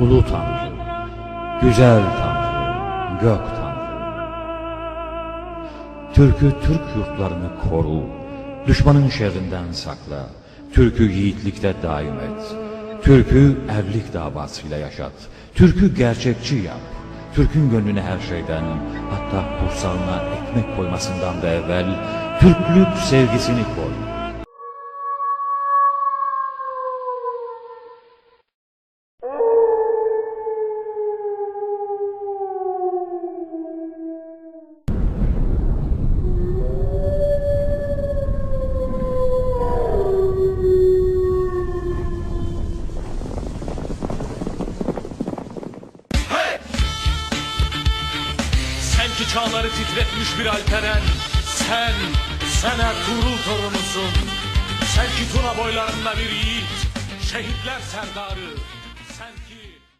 ulu Tanrı, güzel Tanrı, gök Tanrı. Türk'ü Türk yurtlarını koru, düşmanın şerrinden sakla, Türk'ü yiğitlikte daim et, Türk'ü evlilik davasıyla yaşat, Türk'ü gerçekçi yap, Türk'ün gönlüne her şeyden, hatta kursağına ekmek koymasından da evvel, Türklük sevgisini koy. Ki çağları titretmiş bir alperen. Sen, sen Ertuğrul torunusun. Sen ki Tuna boylarında bir yiğit. Şehitler serdarı. Sen ki